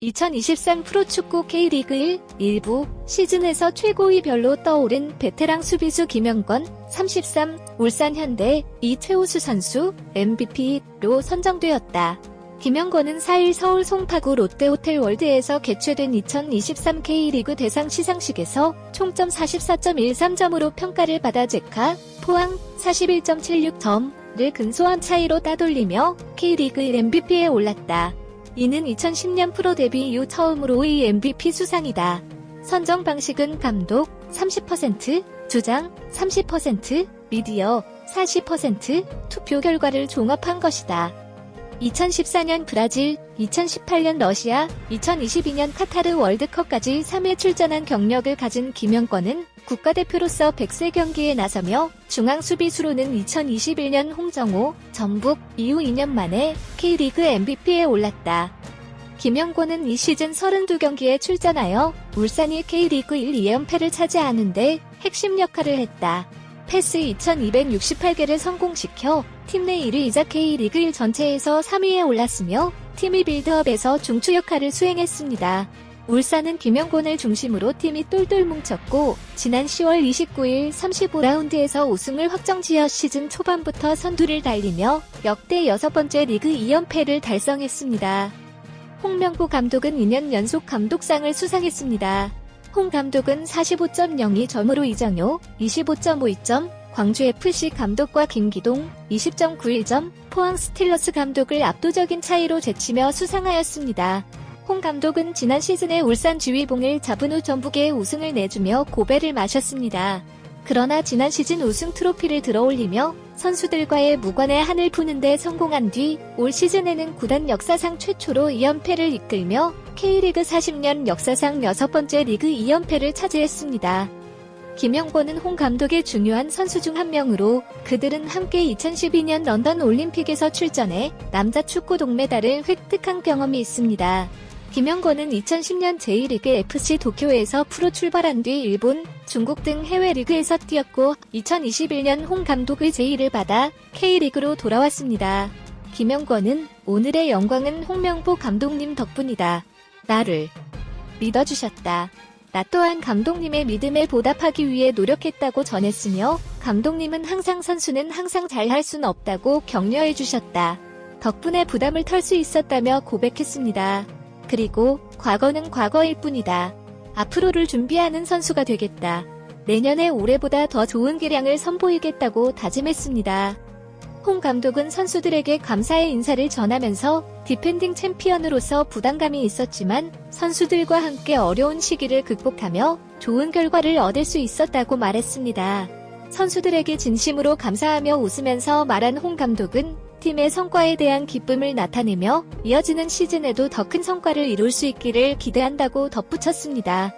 2023 프로축구 K리그 1 일부 시즌에서 최고위 별로 떠오른 베테랑 수비수 김영건 33 울산 현대 이최우수 선수 MVP로 선정되었다. 김영건은 4일 서울 송파구 롯데호텔 월드에서 개최된 2023 K리그 대상 시상식에서 총점 44.13점으로 평가를 받아 제카, 포항 41.76점을 근소한 차이로 따돌리며 K리그 1 MVP에 올랐다. 이는 2010년 프로 데뷔 이후 처음으로의 MVP 수상이다. 선정 방식은 감독 30%, 주장 30%, 미디어 40% 투표 결과를 종합한 것이다. 2014년 브라질, 2018년 러시아, 2022년 카타르 월드컵까지 3회 출전한 경력을 가진 김영권은 국가대표로서 100세 경기에 나서며 중앙 수비수로는 2021년 홍정호, 전북 이후 2년 만에 K리그 MVP에 올랐다. 김영권은 이 시즌 32경기에 출전하여 울산이 K리그 1 2연패를 차지하는데 핵심 역할을 했다. 패스 2268개를 성공시켜 팀 내 1위이자 K리그 1 전체에서 3위에 올랐으며 팀의 빌드업에서 중추 역할을 수행했습니다. 울산은 김영곤을 중심으로 팀이 똘똘 뭉쳤고 지난 10월 29일 35라운드에서 우승을 확정지어 시즌 초반부터 선두를 달리며 역대 여섯 번째 리그 2연패를 달성했습니다. 홍명보 감독은 2년 연속 감독상을 수상했습니다. 홍 감독은 45.02점으로 이정효, 25.52점, 광주FC 감독과 김기동, 20.91점, 포항 스틸러스 감독을 압도적인 차이로 제치며 수상하였습니다. 홍 감독은 지난 시즌에 울산 지휘봉을 잡은 후 전북에 우승을 내주며 고배를 마셨습니다. 그러나 지난 시즌 우승 트로피를 들어올리며 선수들과의 무관의 한을 푸는데 성공한 뒤 올 시즌에는 구단 역사상 최초로 2연패를 이끌며 K리그 40년 역사상 여섯 번째 리그 2연패를 차지했습니다. 김영권은 홍 감독의 중요한 선수 중 한 명으로 그들은 함께 2012년 런던 올림픽에서 출전해 남자 축구 동메달을 획득한 경험이 있습니다. 김영권은 2010년 제1리그 FC 도쿄에서 프로 출발한 뒤 일본, 중국 등 해외 리그에서 뛰었고 2021년 홍 감독의 제의를 받아 K리그로 돌아왔습니다. 김영권은 오늘의 영광은 홍명보 감독님 덕분이다. 나를 믿어주셨다. 나 또한 감독님의 믿음에 보답하기 위해 노력했다고 전했으며 감독님은 항상 선수는 항상 잘할 순 없다고 격려해 주셨다. 덕분에 부담을 털 수 있었다며 고백했습니다. 그리고 과거는 과거일 뿐이다. 앞으로를 준비하는 선수가 되겠다. 내년에 올해보다 더 좋은 기량을 선보이겠다고 다짐했습니다. 홍 감독은 선수들에게 감사의 인사를 전하면서 디펜딩 챔피언으로서 부담감이 있었지만 선수들과 함께 어려운 시기를 극복하며 좋은 결과를 얻을 수 있었다고 말했습니다. 선수들에게 진심으로 감사하며 웃으면서 말한 홍 감독은 팀의 성과에 대한 기쁨을 나타내며 이어지는 시즌에도 더 큰 성과를 이룰 수 있기를 기대한다고 덧붙였습니다.